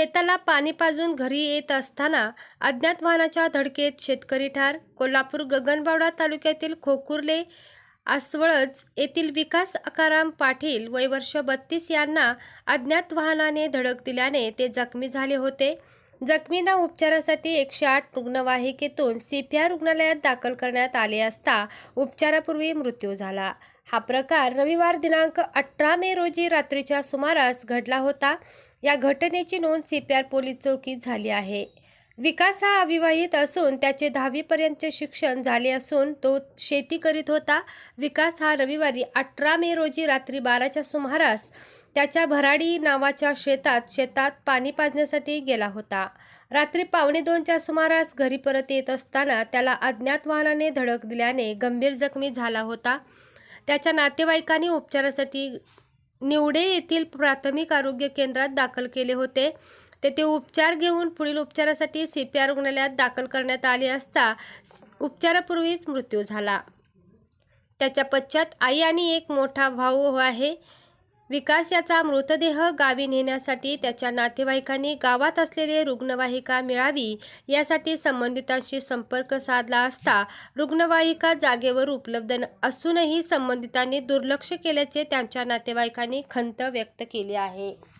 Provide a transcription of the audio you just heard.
शेताला पाणी पाजून घरी येत असताना अज्ञात वाहनाच्या धडकेत शेतकरी ठार. कोल्हापूर गगनबावडा तालुक्यातील खोकुर्ले आसवळच येथील विकास अकाराम पाटील वय वर्ष बत्तीस यांना अज्ञात वाहनाने धडक दिल्याने ते जखमी झाले होते. जखमींना उपचारासाठी एकशे आठ रुग्णवाहिकेतून सी पी आर रुग्णालयात दाखल करण्यात आले असता उपचारापूर्वी मृत्यू झाला. हा प्रकार रविवार दिनांक अठरा मे रोजी रात्रीच्या सुमारास घडला होता. या घटनेची नोंद सी पी आर पोलीस चौकीत झाली आहे. विकास हा अविवाहित असून त्याचे दहावीपर्यंतचे शिक्षण झाले असून तो शेती करीत होता. विकास हा रविवारी अठरा मे रोजी रात्री बाराच्या सुमारास त्याच्या भराडी नावाच्या शेतात शेतात पाणी पाजण्यासाठी गेला होता. रात्री पावणे दोनच्या सुमारास घरी परत येत असताना त्याला अज्ञात वाहनाने धडक दिल्याने गंभीर जखमी झाला होता. त्याच्या नातेवाईकांनी उपचारासाठी निवडे येथील प्राथमिक आरोग्य केंद्रात दाखल केले होते. तेथे उपचार घेऊन पुढील उपचारासाठी सी पी आर रुग्णालयात दाखल करण्यात आले असता उपचारापूर्वीच मृत्यू झाला. त्याच्या पश्चात आई आणि एक मोठा भाऊ आहे. विकास याचा मृतदेह गावी नेण्यासाठी त्याच्या नातेवाईकांनी गावात असलेले रुग्णवाहिका मिळावी यासाठी संबंधितांशी संपर्क साधला असता रुग्णवाहिका जागेवर उपलब्ध न- असूनही संबंधितांनी दुर्लक्ष केल्याचे त्यांच्या नातेवाईकांनी खंत व्यक्त केली आहे.